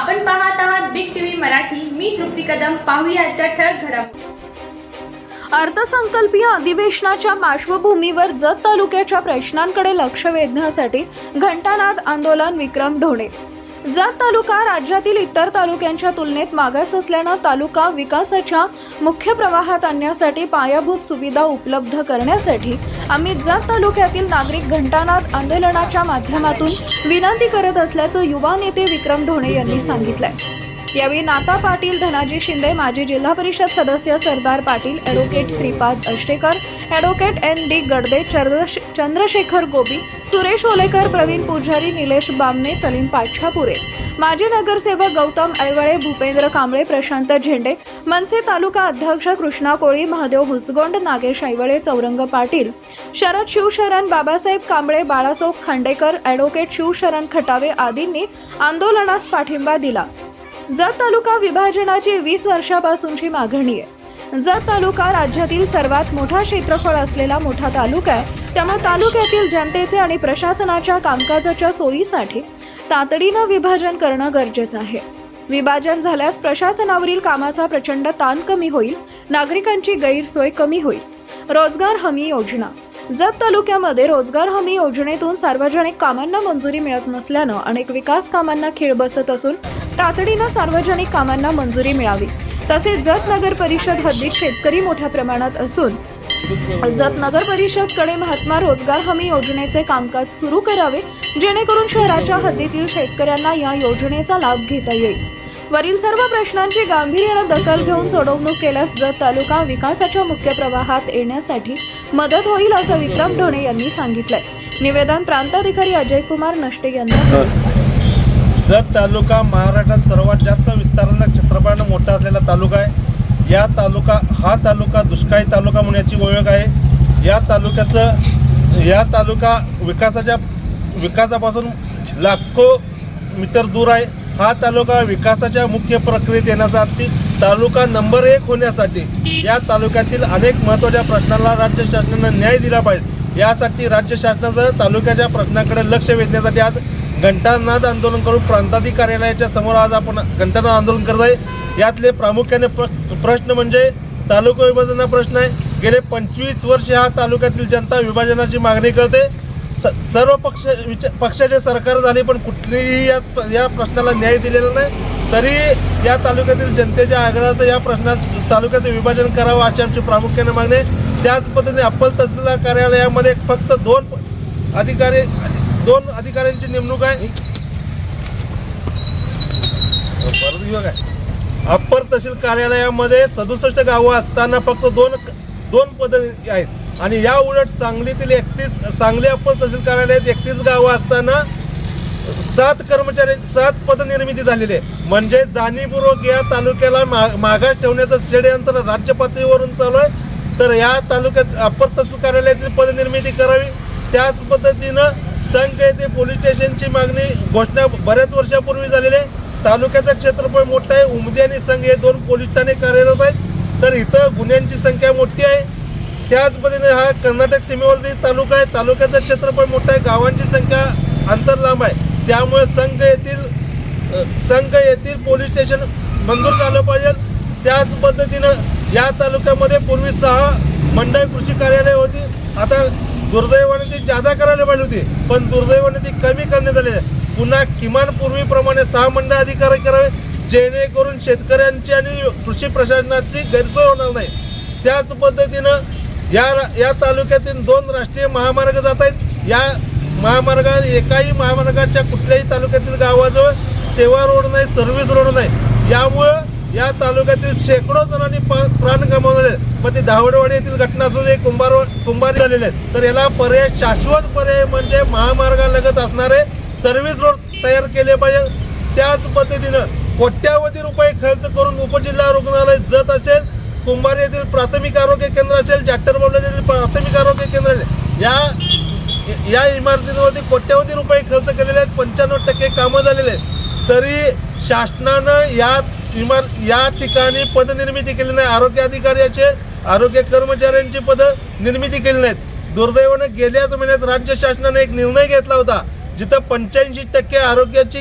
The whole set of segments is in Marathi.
आपण पाहत आहात बिग टीव्ही मराठी. मी तृप्ती कदम. पाहूया आजच्या ठळक घडामोडी अर्थसंकल्पीय अधिवेशनाच्या पार्श्वभूमीवर जत तालुक्याच्या प्रश्नांकडे लक्ष वेधण्यासाठी घंटानाद आंदोलन विक्रम ढोणे. जत तालुका राज्यातील इतर तालुक्यांच्या तुलनेत मागास असल्यानं तालुका विकासाच्या मुख्य प्रवाहात आणण्यासाठी पायाभूत सुविधा उपलब्ध करण्यासाठी आम्ही जत तालुक्यातील नागरिक घंटानाद आंदोलनाच्या माध्यमातून विनंती करत असल्याचं युवा नेते विक्रम ढोणे यांनी सांगितलंय. यावेळी नाता पाटील धनाजी शिंदे माजी जिल्हा परिषद सदस्य Sardar Patil advocate Shripad Ashtekar advocate N D Gadade Chandrashekhar Gobi Suresh Olekar Pravin Pujari Nilesh Bamne Salim पाच्छापुरे माजी नगरसेवक गौतम ऐवळे भूपेंद्र कांबळे प्रशांत झेंडे. मनसे तालुका अध्यक्ष कृष्णा कोळी महादेव भुसगोंड नागेश ऐवळे चौरंग पाटील. शरद शिवशरण बाबासाहेब कांबळे बाळासाहेब खांडेकर ॲडव्होकेट शिवशरण खटावे आदींनी आंदोलनास पाठिंबा दिला. जत तालुका विभाजनाची वीस वर्षापासूनची मागणी आहे. जत तालुका राज्यातील सर्वात मोठा क्षेत्रफळ असलेला मोठा तालुका आहे. त्यामुळे तालुक्यातील जनतेचे आणि प्रशासनाच्या कामकाजाच्या सोयीसाठी तातडीनं विभाजन करणं गरजेचं आहे. विभाजन झाल्यास प्रशासनावरील कामाचा प्रचंड ताण कमी होईल नागरिकांची गैरसोय कमी होईल. रोजगार हमी योजना. जत तालुक्यामध्ये रोजगार हमी योजनेतून सार्वजनिक कामांना मंजुरी मिळत नसल्यानं अनेक विकास कामांना खीळ बसत असून तातडीनं सार्वजनिक कामांना मंजुरी मिळावी. तसेच जत नगर परिषद हद्दीत शेतकरी मोठ्या प्रमाणात असून जत नगर परिषदकडे महात्मा रोजगार हमी योजनेचे कामकाज सुरू करावे जेणेकरून शहराच्या हद्दीतील शेतकऱ्यांना या योजनेचा लाभ घेता येईल. वरील सर्व प्रश्नांची गांभीर्याने दखल घेऊन सोडवणूक केल्यास जत तालुका विकासाच्या मुख्य प्रवाहात येण्यासाठी मदत होईल असं विक्रम ढोणे यांनी सांगितलंय. निवेदन प्रांताधिकारी अजय कुमार नष्टे यांना जत तालुका महाराष्ट्रात सर्वात जास्त विस्तारानं क्षेत्रफळानं मोठा असलेला तालुका आहे. या तालुका हा तालुका दुष्काळी तालुका म्हणून याची ओळख आहे. या तालुक्याचं या तालुका विकासाच्या विकासापासून लाखो मीटर दूर आहे. हा तालुका विकासाच्या मुख्य प्रक्रियेत येण्यासाठी तालुका नंबर एक होण्यासाठी या तालुक्यातील अनेक महत्त्वाच्या प्रश्नांना राज्य शासनानं न्याय दिला पाहिजे. यासाठी राज्य शासनाचं तालुक्याच्या प्रश्नाकडे लक्ष वेधण्यासाठी आज घंटानाद आंदोलन करून प्रांताधिक कार्यालयाच्या समोर आज आपण घंटानाद आंदोलन करत आहे. यातले प्रामुख्याने प्र प्रश्न म्हणजे तालुका विभाजनाचा प्रश्न आहे. गेले पंचवीस वर्ष ह्या तालुक्यातील जनता विभाजनाची मागणी करते. स सर्व पक्ष विच पक्षाचे सरकार झाले पण कुठलीही या या प्रश्नाला न्याय दिलेला नाही. तरी या तालुक्यातील जनतेच्या आग्रहाचं या प्रश्नात तालुक्याचं विभाजन करावं अशी आमची प्रामुख्याने मागणी आहे. त्याच पद्धतीने अप्पल तहसीलदार कार्यालयामध्ये फक्त दोन अधिकारी दोन अधिकाऱ्यांची नेमणूक आहे. अप्पर तहसील कार्यालयामध्ये सदुसष्ट गावं असताना फक्त दोन दोन पद आहेत. आणि या उलट सांगलीतील एकतीस सांगली अप्पर तहसील कार्यालयात एकतीस गावं असताना सात कर्मचारी सात पदनिर्मिती झालेली आहे म्हणजे जाणीवपूर्वक या तालुक्याला मा मागास ठेवण्याचं षडयंत्र राज्य पातळीवरून चालू आहे. तर या तालुक्यात अप्पर तहसील कार्यालयातील पदनिर्मिती करावी. त्याच पद्धतीनं संघ येथे पोलीस स्टेशनची मागणी घोषणा बऱ्याच वर्षापूर्वी झालेली आहे. तालुक्याचं क्षेत्रफळ मोठं आहे. उमदी आणि संघ हे दोन पोलीस ठाणे कार्यरत आहेत. तर इथं गुन्ह्यांची संख्या मोठी आहे. त्याच पद्धतीने हा कर्नाटक सीमेवरती तालुका आहे. तालुक्याचं क्षेत्रफळ मोठं आहे. गावांची संख्या अंतर लांब आहे. त्यामुळे संघ येथील संघ येथील पोलीस स्टेशन मंजूर झालं पाहिजे. त्याच पद्धतीनं या तालुक्यामध्ये पूर्वी सहा मंडळ कृषी कार्यालय होती. आता दुर्दैवाने ती जादा करायला पाहिजे होती. पण दुर्दैवाने ती कमी करण्यात आली. आहे पुन्हा किमान पूर्वीप्रमाणे सहा मंडळ अधिकारी करावे जेणेकरून शेतकऱ्यांची आणि कृषी प्रशासनाची गैरसोय होणार नाही. त्याच पद्धतीनं या या तालुक्यातील दोन राष्ट्रीय महामार्ग जात आहेत. या महामार्गा एकाही महामार्गाच्या कुठल्याही तालुक्यातील गावाजवळ सेवा रोड नाही सर्व्हिस रोड नाही. यामुळं या तालुक्यातील शेकडो जणांनी प्राण गमावले मग ते धावडवाडी येथील घटना असू दे कुंभार कुंभारी झालेले आहेत. तर याला पर्याय शाश्वत पर्याय म्हणजे महामार्गालगत असणारे सर्व्हिस रोड तयार केले पाहिजे. त्याच पद्धतीनं कोट्यावधी रुपये खर्च करून उपजिल्हा रुग्णालय जत असेल कुंभार येथील प्राथमिक आरोग्य केंद्र असेल जाटर बाबला येथील प्राथमिक आरोग्य केंद्र असेल या या इमारतींवरती कोट्यावधी रुपये खर्च केलेले आहेत. पंच्याण्णव टक्के कामं झालेले आहेत. तरी शासनानं यात इमार या ठिकाणी पदनिर्मिती केली नाही आरोग्य अधिकाऱ्याचे आरोग्य कर्मचाऱ्यांची पद निर्मिती केली नाहीत. दुर्दैवानं गेल्याच महिन्यात राज्य शासनाने एक निर्णय घेतला होता. जिथं पंच्याऐंशी टक्के आरोग्याची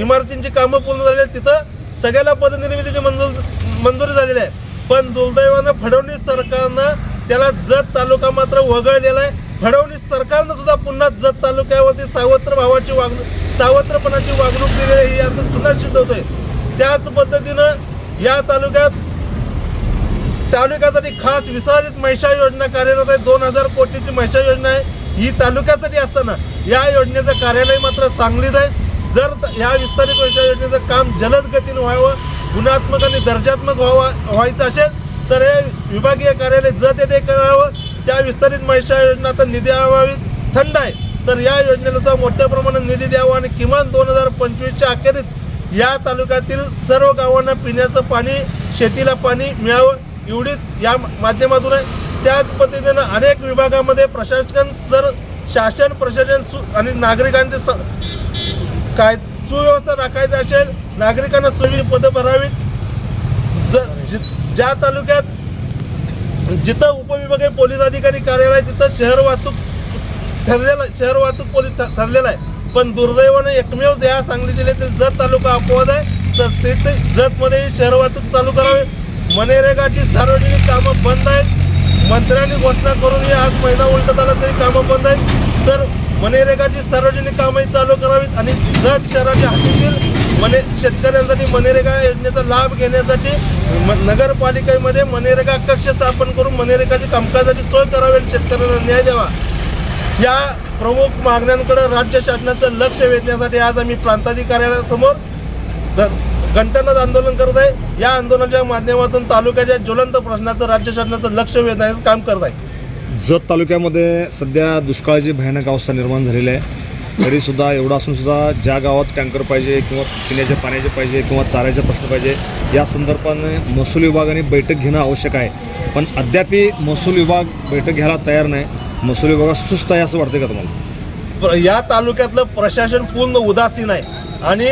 इमारतींची कामं पूर्ण झाली आहेत तिथं सगळ्याला पदनिर्मितीची मंजूर मंजुरी झालेली आहे. पण दुर्दैवानं फडणवीस सरकारनं त्याला जत तालुका मात्र वगळलेला आहे. फडणवीस सरकारनं सुद्धा पुन्हा जत तालुक्यावरती सावत्र भावाची वागणूक सावत्रपणाची वागणूक दिलेली आहे, हे यातून पुन्हा सिद्ध होतोय. त्याच पद्धतीनं या तालुक्यात तालुक्यासाठी खास विस्तारित महिषा योजना कार्यरत आहे. दोन हजार कोटीची महिषा योजना आहे. ही तालुक्यासाठी असताना या योजनेचं कार्यालय मात्र सांगलीत आहे. जर या विस्तारित महिषा योजनेचं काम जलद गतीनं व्हावं गुणात्मक आणि दर्जात्मक व्हावा व्हायचं असेल तर हे विभागीय कार्यालय जत येथे करावं. त्या विस्तारित महिषा योजना तर निधी अभावी थंड आहे. तर या योजनेला मोठ्या प्रमाणात निधी द्यावा आणि किमान दोन हजार पंचवीसच्या अखेरीस या तालुक्यातील सर्व गावांना पिण्याचं पाणी शेतीला पाणी मिळावं एवढीच या माध्यमातून आहे. त्याच पद्धतीनं अनेक विभागामध्ये प्रशासन जर शासन प्रशासन सु आणि नागरिकांचे स काय सुव्यवस्था राखायचं असेल नागरिकांना सोयी पदं भरावीत. ज ज्या तालुक्यात जिथं उपविभागीय पोलीस अधिकारी कार्यालय तिथं शहर वाहतूक ठरलेलं शहर वाहतूक पोलीस ठ- ठरलेलं आहे. पण दुर्दैवाने एकमेव द्या सांगली जिल्ह्यातील जत तालुका अपवाद आहे. तर तिथे जतमध्ये शहर वाहतूक चालू करावे. मनरेगाची सार्वजनिक कामं बंद आहेत. मंत्र्यांनी घोषणा करूनही आज महिना उलटत आला तरी कामं बंद आहेत. तर मनरेगाची सार्वजनिक कामंही चालू करावीत आणि जत शहराच्या हातीतील मने शेतकऱ्यांसाठी मनरेगा योजनेचा लाभ घेण्यासाठी नगरपालिकेमध्ये मनरेगा कक्ष स्थापन करून मनरेगाची कामकाजाची सोय करावी आणि शेतकऱ्यांना न्याय द्यावा. या प्रमुख मागण्यांकडे राज्य शासनाचं लक्ष वेधण्यासाठी आज आम्ही प्रांताधिकाऱ्यासमोर ग- घंटानाद आंदोलन करत आहे. या आंदोलनाच्या माध्यमातून तालुक्याच्या ज्वलंत प्रश्नाचं राज्य शासनाचं लक्ष वेधण्याचं काम करत आहे. जत तालुक्यामध्ये सध्या दुष्काळाची भयानक अवस्था निर्माण झालेली आहे. तरीसुद्धा एवढं असून सुद्धा ज्या गावात टँकर पाहिजे किंवा पिण्याचे पाण्याचे पाहिजे किंवा चाऱ्याचे प्रश्न पाहिजे या संदर्भाने महसूल विभागाने बैठक घेणं आवश्यक आहे. पण अद्यापही महसूल विभाग बैठक घ्यायला तयार नाही. महसूल विभागात सुस्त आहे असं वाटतं का तुम्हाला? या तालुक्यातलं प्रशासन पूर्ण उदासीन आहे आणि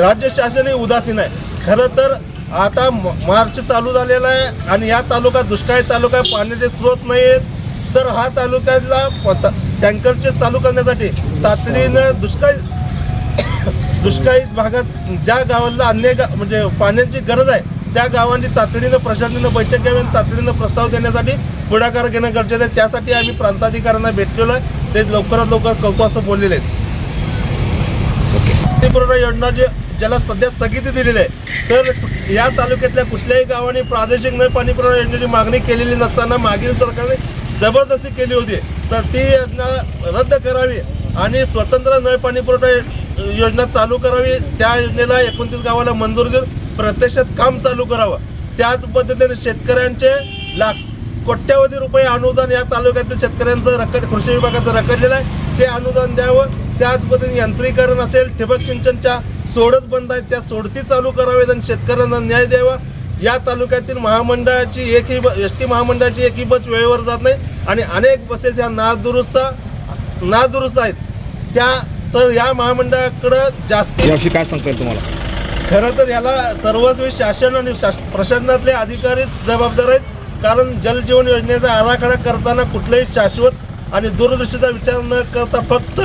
राज्य शासनही उदासीन आहे. खरं तर आता म- मार्च चालू झालेला आहे आणि या तालुका दुष्काळी तालुका आहे, पाण्याचे स्रोत नाही आहेत तर हा तालुक्याला त- टँकरचे चालू करण्यासाठी तातडीनं दुष्काळी दुष्काळी भागात ज्या गावाला अन्य गा म्हणजे पाण्याची गरज आहे त्या गावांची तातडीनं प्रशासनानं बैठक घ्यावी आणि तातडीनं प्रस्ताव देण्यासाठी पुढाकार घेणं गरजेचं आहे. त्यासाठी आम्ही प्रांताधिकाऱ्यांना भेटलेलो आहे. ते लवकरात लवकर करतो असं बोललेले आहेत. ओके. पुरवठा योजना जे ज्याला सध्या स्थगिती दिलेली आहे. तर या तालुक्यातल्या कुठल्याही गावाने प्रादेशिक नळ पाणी पुरवठा योजनेची मागणी केलेली नसताना मागील सरकारने जबरदस्ती केली होती. तर ती योजना रद्द करावी आणि स्वतंत्र नळ पाणी पुरवठा योजना चालू करावी. त्या योजनेला एकोणतीस गावाला मंजुरी देऊन प्रत्यक्षात काम चालू करावं. त्याच पद्धतीने शेतकऱ्यांचे लाख कोट्यावधी रुपये अनुदान या तालुक्यातील शेतकऱ्यांचं रकड कृषी विभागाचं रखडलेलं आहे. ते अनुदान द्यावं. त्याच पद्धतीने यंत्रीकरण असेल ठिबक सिंचनच्या सोडत बंद आहेत त्या सोडती चालू करावेत आणि शेतकऱ्यांना न्याय द्यावा. या तालुक्यातील महामंडळाची एकही ब एस टी महामंडळाची एकही बस वेळेवर जात नाही आणि अनेक बसेस ह्या नादुरुस्त नादुरुस्त आहेत. त्या तर या महामंडळाकडं जास्त याविषयी काय सांगता येईल तुम्हाला? खरं तर याला सर्वस्वी शासन आणि शास प्रशासनातले अधिकारीच जबाबदार आहेत. कारण जलजीवन योजनेचा आराखडा करताना कुठलंही शाश्वत आणि दूरदृष्टीचा विचार न करता फक्त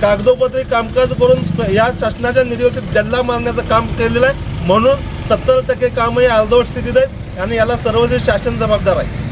कागदोपत्री कामकाज करून या शासनाच्या निधीवरती दल्ला मारण्याचं काम केलेलं आहे. म्हणून सत्तर टक्के कामही अर्धवट स्थितीत आहेत आणि याला सर्वस्वी शासन जबाबदार आहे.